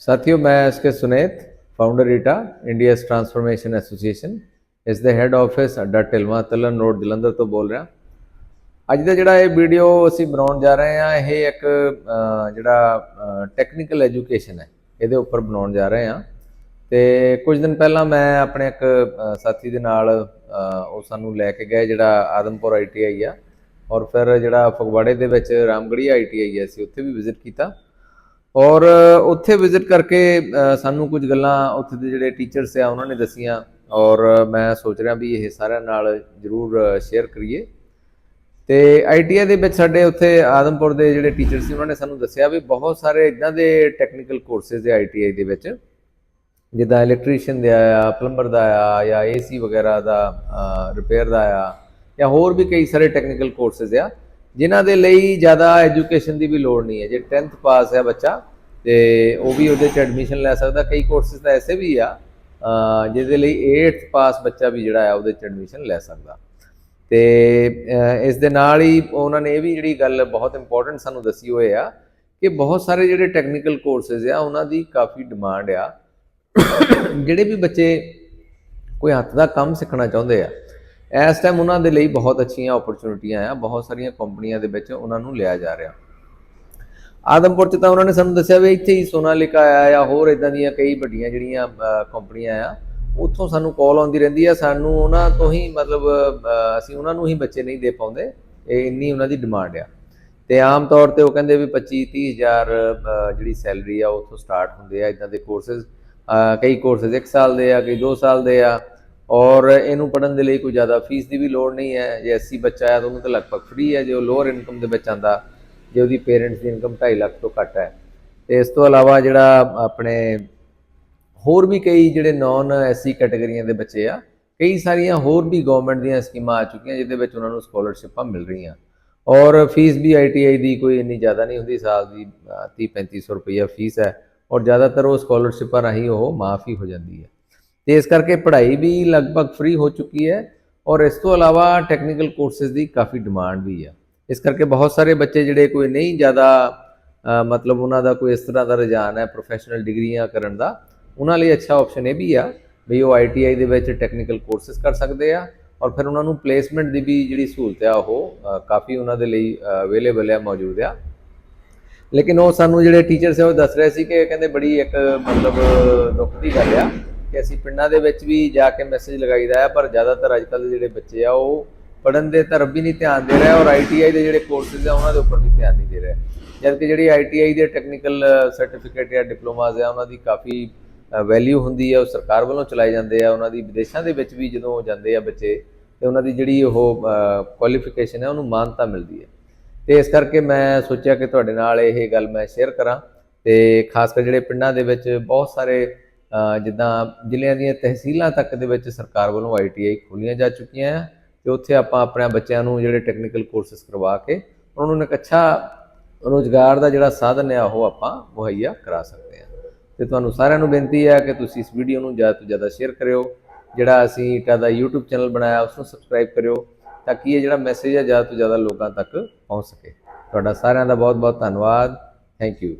ਸਾਥੀਓ, ਮੈਂ S K Sunet founder ਈਟਾ ਇੰਡੀਆਸ ਟਰਾਂਸਫਰਮੇਸ਼ਨ ਐਸੋਸੀਏਸ਼ਨ ਇਸ ਦੇ ਹੈੱਡ ਆਫਿਸ ਅੱਡਾ ਢਿਲਵਾਂ, ਤਲਨ ਰੋਡ, ਜਲੰਧਰ ਤੋਂ ਬੋਲ ਰਿਹਾ। ਅੱਜ ਦਾ ਜਿਹੜਾ ਇਹ ਵੀਡੀਓ ਅਸੀਂ ਬਣਾਉਣ ਜਾ ਰਹੇ ਹਾਂ, ਇਹ ਇੱਕ ਜਿਹੜਾ ਟੈਕਨੀਕਲ ਐਜੂਕੇਸ਼ਨ ਹੈ। ਇਹਦੇ ਉੱਪਰ ਬਣਾਉਣ ਜਾ ਰਹੇ ਹਾਂ। ਤੇ ਕੁਝ ਦਿਨ ਪਹਿਲਾਂ ਮੈਂ ਆਪਣੇ ਇੱਕ ਸਾਥੀ ਦੇ ਨਾਲ ਉਹ ਸਾਨੂੰ ਲੈ ਕੇ ਗਏ, ਜਿਹੜਾ ਆਦਮਪੁਰ ਆਈਟੀਆਈ ਆ। ਔਰ ਫਿਰ ਜਿਹੜਾ ਫਗਵਾੜੇ ਦੇ ਵਿੱਚ ਰਾਮਗੜੀ ਆਈਟੀਆਈ ਹੈ ਅਸੀਂ ਉੱਥੇ ਵੀ ਵਿਜ਼ਿਟ ਕੀਤਾ। ਔਰ ਉੱਥੇ ਵਿਜ਼ਿਟ ਕਰਕੇ ਸਾਨੂੰ ਕੁਝ ਗੱਲਾਂ ਉੱਥੇ ਦੇ ਜਿਹੜੇ ਟੀਚਰਸ ਆ, ਉਹਨਾਂ ਨੇ ਦਸੀਆਂ। ਔਰ ਮੈਂ ਸੋਚ ਰਿਹਾ ਵੀ ਇਹ ਸਾਰਿਆਂ ਨਾਲ ਜਰੂਰ ਸ਼ੇਅਰ ਕਰੀਏ। ਤੇ ਆਈਟੀਆਈ ਦੇ ਵਿੱਚ ਸਾਡੇ ਉੱਥੇ ਆਦਮਪੁਰ ਦੇ ਜਿਹੜੇ ਟੀਚਰ ਸੀ, ਉਹਨਾਂ ਨੇ ਸਾਨੂੰ ਦੱਸਿਆ ਵੀ ਬਹੁਤ ਸਾਰੇ ਇਦਾਂ ਦੇ ਟੈਕਨੀਕਲ ਕੋਰਸਸ ਦੇ ਆਈਟੀਆਈ ਦੇ ਵਿੱਚ। ਜਿੱਦਾਂ ਇਲੈਕਟ੍ਰੀਸ਼ੀਅਨ ਦਾ ਆ ਪਲੰਬਰ ਦਾ ਆ ਜਾਂ ਏਸੀ ਵਗੈਰਾ ਦਾ ਰਿਪੇਅਰ ਦਾ ਆ ਜਾਂ ਹੋਰ ਵੀ ਕਈ ਸਾਰੇ ਟੈਕਨੀਕਲ ਕੋਰਸਸ ਆ। ਜਿਨ੍ਹਾਂ ਦੇ ਲਈ ਜ਼ਿਆਦਾ ਐਜੂਕੇਸ਼ਨ ਦੀ ਵੀ ਲੋੜ ਨਹੀਂ ਹੈ। ਜੇ 10th ਪਾਸ ਹੈ ਬੱਚਾ, ਤੇ ਉਹ ਵੀ ਉਹਦੇ ਚ ਐਡਮਿਸ਼ਨ ਲੈ ਸਕਦਾ। ਕਈ ਕੋਰਸਸ ਤਾਂ ਐਸੇ ਵੀ ਆ ਜਿਹਦੇ ਲਈ 8th ਪਾਸ ਬੱਚਾ ਵੀ ਜਿਹੜਾ ਆ, ਉਹਦੇ ਚ ਐਡਮਿਸ਼ਨ ਲੈ ਸਕਦਾ। ਤੇ ਇਸ ਦੇ ਨਾਲ ਹੀ ਉਹਨਾਂ ਨੇ ਇਹ ਵੀ ਜਿਹੜੀ ਗੱਲ ਬਹੁਤ ਇੰਪੋਰਟੈਂਟ ਸਾਨੂੰ ਦੱਸੀ ਹੋਏ ਆ ਕਿ ਬਹੁਤ ਸਾਰੇ ਜਿਹੜੇ ਟੈਕਨੀਕਲ ਕੋਰਸਸ ਆ, ਉਹਨਾਂ ਦੀ ਕਾਫੀ ਡਿਮਾਂਡ ਆ। ਜਿਹੜੇ ਵੀ ਬੱਚੇ ਕੋਈ ਹੱਥ ਦਾ ਕੰਮ ਸਿੱਖਣਾ ਚਾਹੁੰਦੇ ਆ ਇਸ ਟਾਈਮ ਉਹਨਾਂ ਦੇ ਲਈ ਬਹੁਤ ਅੱਛੀਆਂ ਓਪਰਚੁਨਿਟੀਆਂ ਆ ਬਹੁਤ ਸਾਰੀਆਂ ਕੰਪਨੀਆਂ ਦੇ ਵਿੱਚ ਉਹਨਾਂ ਨੂੰ ਲਿਆ ਜਾ ਰਿਹਾ। ਆਦਮਪੁਰ ਚ ਤਾਂ ਉਹਨਾਂ ਨੇ ਸਾਨੂੰ ਦੱਸਿਆ ਵੀ ਇੱਥੇ ਹੀ ਸੋਨਾਲਿਕਾ ਆਇਆ ਜਾਂ ਹੋਰ ਇਦਾਂ ਦੀਆਂ ਕਈ ਵੱਡੀਆਂ ਜਿਹੜੀਆਂ ਕੰਪਨੀਆਂ ਆ ਉੱਥੋਂ ਸਾਨੂੰ ਕਾਲ ਆਉਂਦੀ ਰਹਿੰਦੀ ਆ, ਸਾਨੂੰ ਉਹਨਾਂ ਤੋਂ ਹੀ ਮਤਲਬ ਅਸੀਂ ਉਹਨਾਂ ਨੂੰ ਹੀ ਬੱਚੇ ਨਹੀਂ ਦੇ ਪਾਉਂਦੇ, ਇਹ ਇੰਨੀ ਉਹਨਾਂ ਦੀ ਡਿਮਾਂਡ ਆ। ਤੇ ਆਮ ਤੌਰ ਤੇ ਉਹ ਕਹਿੰਦੇ ਵੀ 25 30 ਹਜ਼ਾਰ ਜਿਹੜੀ ਸੈਲਰੀ ਆ ਉੱਥੋਂ ਸਟਾਰਟ ਹੁੰਦੇ ਆ ਇਦਾਂ ਦੇ ਕੋਰਸਸ ਕਈ ਕੋਰਸਸ 1 ਸਾਲ ਦੇ ਆ, ਕਈ 2 ਸਾਲ ਦੇ ਆ। ਔਰ ਇਹਨੂੰ ਪੜਨ ਦੇ ਲਈ ਕੋਈ ਜ਼ਿਆਦਾ ਫੀਸ ਦੀ ਵੀ ਲੋੜ ਨਹੀਂ ਹੈ। ਜੇ ਐਸਸੀ ਬੱਚਾ ਹੈ ਤਾਂ ਉਹਨੂੰ ਤਾਂ ਲਗਭਗ ਫ੍ਰੀ ਹੈ। ਜੇ ਉਹ ਲੋਅਰ ਇਨਕਮ ਦੇ ਵਿੱਚ ਆਂਦਾ ਜੇ ਉਹਦੀ ਪੇਰੈਂਟਸ ਦੀ ਇਨਕਮ 2.5 ਲੱਖ ਤੋਂ ਘੱਟ ਹੈ। ਤੇ ਇਸ ਤੋਂ ਇਲਾਵਾ ਜਿਹੜਾ ਆਪਣੇ ਹੋਰ ਵੀ ਕਈ ਜਿਹੜੇ ਨਾਨ ਐਸਸੀ ਕੈਟਾਗਰੀਆਂ ਦੇ ਬੱਚੇ ਆ, ਕਈ ਸਾਰੀਆਂ ਹੋਰ ਵੀ ਗਵਰਨਮੈਂਟ ਦੀਆਂ ਸਕੀਮਾਂ ਆ ਚੁੱਕੀਆਂ, ਜਿਹਦੇ ਵਿੱਚ ਉਹਨਾਂ ਨੂੰ ਸਕਾਲਰਸ਼ਿਪਾਂ ਮਿਲ ਰਹੀਆਂ। ਔਰ ਫੀਸ ਵੀ ਆਈਟੀਆਈ ਦੀ ਕੋਈ ਇੰਨੀ ਜ਼ਿਆਦਾ ਨਹੀਂ ਹੁੰਦੀ। ਸਾਲ ਦੀ 30 3500 ਰੁਪਈਆ ਫੀਸ ਹੈ। ਔਰ ਜ਼ਿਆਦਾਤਰ ਉਹ ਸਕਾਲਰਸ਼ਿਪਾਂ ਰਾਹੀਂ ਉਹ ਮਾਫ ਹੀ ਹੋ ਜਾਂਦੀ ਹੈ। ਤੇ ਇਸ ਕਰਕੇ ਪੜ੍ਹਾਈ ਵੀ ਲਗਭਗ ਫ੍ਰੀ ਹੋ ਚੁੱਕੀ ਹੈ ਔਰ ਇਸ ਤੋਂ ਇਲਾਵਾ ਟੈਕਨੀਕਲ ਕੋਰਸਸ ਦੀ ਕਾਫੀ ਡਿਮਾਂਡ ਵੀ ਆ। ਇਸ ਕਰਕੇ ਬਹੁਤ ਸਾਰੇ ਬੱਚੇ ਜਿਹੜੇ ਕੋਈ ਨਹੀਂ ਜ਼ਿਆਦਾ ਮਤਲਬ ਉਹਨਾਂ ਦਾ ਕੋਈ ਇਸ ਤਰ੍ਹਾਂ ਦਾ ਰੁਝਾਨ ਹੈ ਪ੍ਰੋਫੈਸ਼ਨਲ ਡਿਗਰੀਆਂ ਕਰਨ ਦਾ, ਉਹਨਾਂ ਲਈ ਅੱਛਾ ਆਪਸ਼ਨ ਇਹ ਵੀ ਆ ਵੀ ਉਹ ਆਈਟੀਆਈ ਦੇ ਵਿੱਚ ਟੈਕਨੀਕਲ ਕੋਰਸਸ ਕਰ ਸਕਦੇ ਆ ਔਰ ਫਿਰ ਉਹਨਾਂ ਨੂੰ ਪਲੇਸਮੈਂਟ ਦੀ ਵੀ ਜਿਹੜੀ ਸਹੂਲਤ ਆ ਉਹ ਕਾਫੀ ਉਹਨਾਂ ਦੇ ਲਈ ਅਵੇਲੇਬਲ ਹੈ ਮੌਜੂਦ ਆ। ਲੇਕਿਨ ਉਹ ਸਾਨੂੰ ਜਿਹੜੇ ਟੀਚਰਸ ਸੀ ਉਹ ਦੱਸ ਰਹੇ ਸੀ ਕਿ ਕਹਿੰਦੇ ਬੜੀ ਇੱਕ ਮਤਲਬ ਦੁੱਖ ਦੀ ਗੱਲ ਆ ਕਿ ਅਸੀਂ ਪਿੰਡਾਂ ਦੇ ਵਿੱਚ ਵੀ ਜਾ ਕੇ ਮੈਸੇਜ ਲਗਾਈਦਾ ਆ ਪਰ ਜ਼ਿਆਦਾਤਰ ਅੱਜ ਕੱਲ੍ਹ ਦੇ ਜਿਹੜੇ ਬੱਚੇ ਆ, ਉਹ ਪੜਨ ਦੇ ਤਰਫ ਵੀ ਨਹੀਂ ਧਿਆਨ ਦੇ ਰਹੇ ਔਰ ਆਈਟੀਆਈ ਦੇ ਜਿਹੜੇ ਕੋਰਸਸ ਆ, ਉਹਨਾਂ ਦੇ ਉੱਪਰ ਵੀ ਧਿਆਨ ਨਹੀਂ ਦੇ ਰਹੇ। ਜਦਕਿ ਜਿਹੜੀ ਆਈਟੀਆਈ ਦੇ ਟੈਕਨੀਕਲ ਸਰਟੀਫਿਕੇਟ ਜਾਂ ਡਿਪਲੋਮਾਸ ਆ, ਉਹਨਾਂ ਦੀ ਕਾਫੀ ਵੈਲਿਊ ਹੁੰਦੀ ਹੈ ਉਹ ਸਰਕਾਰ ਵੱਲੋਂ ਚਲਾਏ ਜਾਂਦੇ ਆ। ਉਹਨਾਂ ਦੀ ਵਿਦੇਸ਼ਾਂ ਦੇ ਵਿੱਚ ਵੀ ਜਦੋਂ ਜਾਂਦੇ ਆ ਬੱਚੇ, ਤੇ ਉਹਨਾਂ ਦੀ ਜਿਹੜੀ ਉਹ ਕੁਆਲੀਫਿਕੇਸ਼ਨ ਹੈ ਉਹਨੂੰ ਮਾਨਤਾ ਮਿਲਦੀ ਹੈ ਤੇ ਇਸ ਕਰਕੇ ਮੈਂ ਸੋਚਿਆ ਕਿ ਤੁਹਾਡੇ ਨਾਲ ਇਹ ਗੱਲ ਮੈਂ ਸ਼ੇਅਰ ਕਰਾਂ, ਤੇ ਖਾਸ ਕਰ ਜਿਹੜੇ ਪਿੰਡਾਂ ਦੇ ਵਿੱਚ ਬਹੁਤ ਸਾਰੇ ਜਿੱਦਾਂ ਜ਼ਿਲ੍ਹਿਆਂ ਦੀਆਂ ਤਹਿਸੀਲਾਂ ਤੱਕ ਦੇ ਵਿੱਚ ਸਰਕਾਰ ਵੱਲੋਂ ਆਈਟੀਆਈ ਖੋਲੀਆਂ ਜਾ ਚੁੱਕੀਆਂ ਆ ਤੇ ਉੱਥੇ ਆਪਾਂ ਆਪਣੇ ਬੱਚਿਆਂ ਨੂੰ ਜਿਹੜੇ ਟੈਕਨੀਕਲ ਕੋਰਸਸ ਕਰਵਾ ਕੇ ਉਹਨਾਂ ਨੂੰ ਇੱਕ ਅੱਛਾ ਰੋਜ਼ਗਾਰ ਦਾ ਜਿਹੜਾ ਸਾਧਨ ਆ, ਉਹ ਆਪਾਂ ਮੁਹੱਈਆ ਕਰਾ ਸਕਦੇ ਹਾਂ ਤੇ ਤੁਹਾਨੂੰ ਸਾਰਿਆਂ ਨੂੰ ਬੇਨਤੀ ਹੈ ਕਿ ਤੁਸੀਂ ਇਸ ਵੀਡੀਓ ਨੂੰ ਜ਼ਿਆਦਾ ਤੋਂ ਜ਼ਿਆਦਾ ਸ਼ੇਅਰ ਕਰਿਓ, ਜਿਹੜਾ ਅਸੀਂ ਇਟਾ ਦਾ YouTube ਚੈਨਲ ਬਣਾਇਆ ਉਸ ਨੂੰ ਸਬਸਕ੍ਰਾਈਬ ਕਰਿਓ, ਤਾਂ ਕਿ ਇਹ ਜਿਹੜਾ ਮੈਸੇਜ ਹੈ ਜ਼ਿਆਦਾ ਤੋਂ ਜ਼ਿਆਦਾ ਲੋਕਾਂ ਤੱਕ ਪਹੁੰਚ ਸਕੇ। ਤੁਹਾਡਾ ਸਾਰਿਆਂ ਦਾ ਬਹੁਤ ਬਹੁਤ ਧੰਨਵਾਦ। Thank you